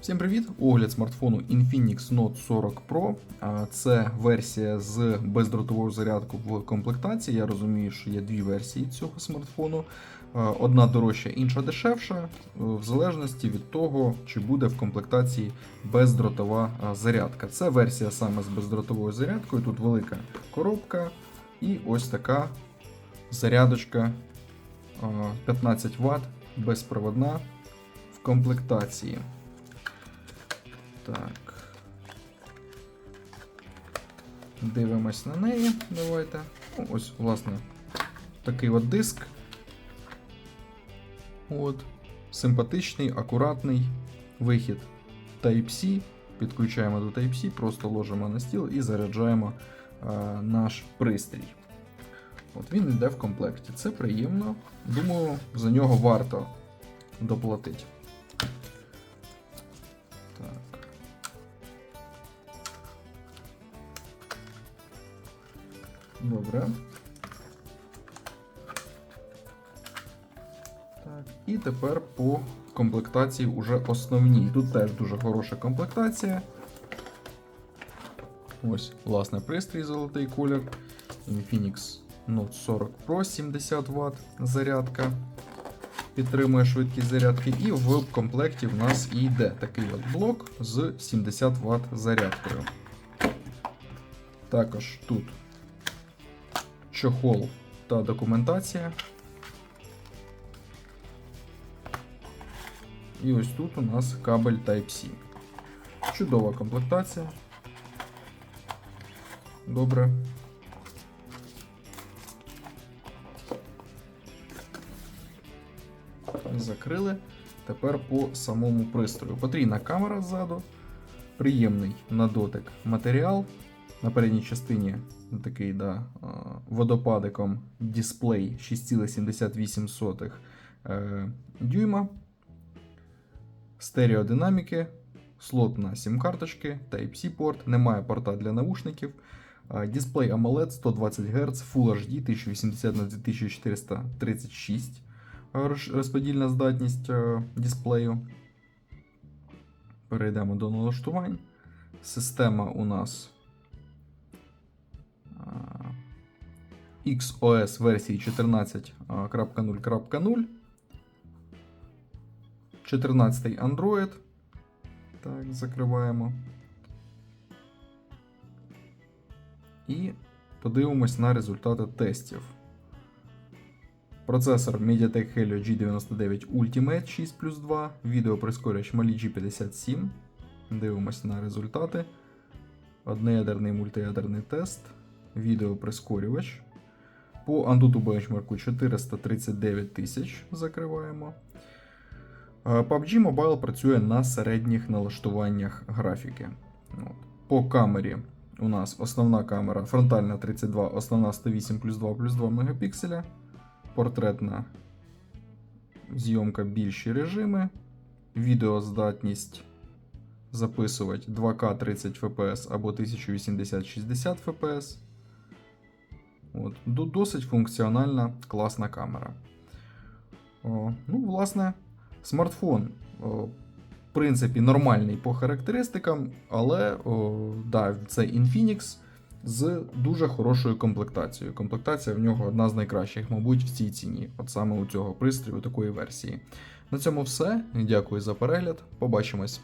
Всім привіт! Огляд смартфону Infinix Note 40 Pro. Це версія з бездротовою зарядкою в комплектації. Я розумію, що є дві версії цього смартфону. Одна дорожча, інша дешевша, е, в залежності від того, чи буде в комплектації бездротова зарядка. Це версія саме з бездротовою зарядкою. Тут велика коробка і ось така зарядочка 15 Вт безпроводна в комплектації. Так. Дивимось на неї. Давайте. Ну, ось, власне, такий от диск. От. Симпатичний, акуратний вихід Type-C. Підключаємо до Type-C, просто ложимо на стіл і заряджаємо а, наш пристрій. От він йде в комплекті. Це приємно. Думаю, за нього варто доплатити. Добре. Так, і тепер по комплектації уже основній. Тут теж дуже хороша комплектація. Ось, власне, пристрій золотий колір. Infinix Note 40 Pro 70 Вт зарядка. Підтримує швидкість зарядки. І в комплекті в нас і йде такий от блок з 70 Вт зарядкою. Також тут чохол та документація. І ось тут у нас кабель Type-C. Чудова комплектація. Добре. Закрили. Тепер по самому пристрою. Потрійна камера ззаду, приємний на дотик матеріал. На передній частині такий да, водопадиком дисплей 6,78 е, дюйма. Стереодинаміки, слот на сім-карточки, Type-C порт, немає порта для наушників. Дисплей AMOLED 120 Гц, Full HD 1080 на 2436 розподільна здатність е, дисплею. Перейдемо до налаштувань. Система у нас XOS версії 14.0.0. 14 Android. Так, закриваємо. І подивимось на результати тестів. Процесор MediaTek Helio G99 Ultimate 6 плюс 2, відеоприскорювач Mali G57. Дивимось на результати. Одноядерний мультиядерний тест, відеоприскорювач. По Antutu бенчмарку 439 тисяч закриваємо. Е, PUBG Mobile працює на середніх налаштуваннях графіки. По камері у нас основна камера фронтальна 32, основна 108 плюс 2 плюс 2 мегапікселя. Портретна зйомка більші режими. Відеоздатність записувати 2К 30 FPS або 1080-60 FPS. От. Досить функціональна класна камера. О, ну, власне, смартфон. О, в принципі, нормальний по характеристикам, але о, да, це Infinix з дуже хорошою комплектацією. Комплектація в нього одна з найкращих, мабуть, в цій ціні, от саме у цього пристрою, такої версії. На цьому все. Дякую за перегляд. Побачимось.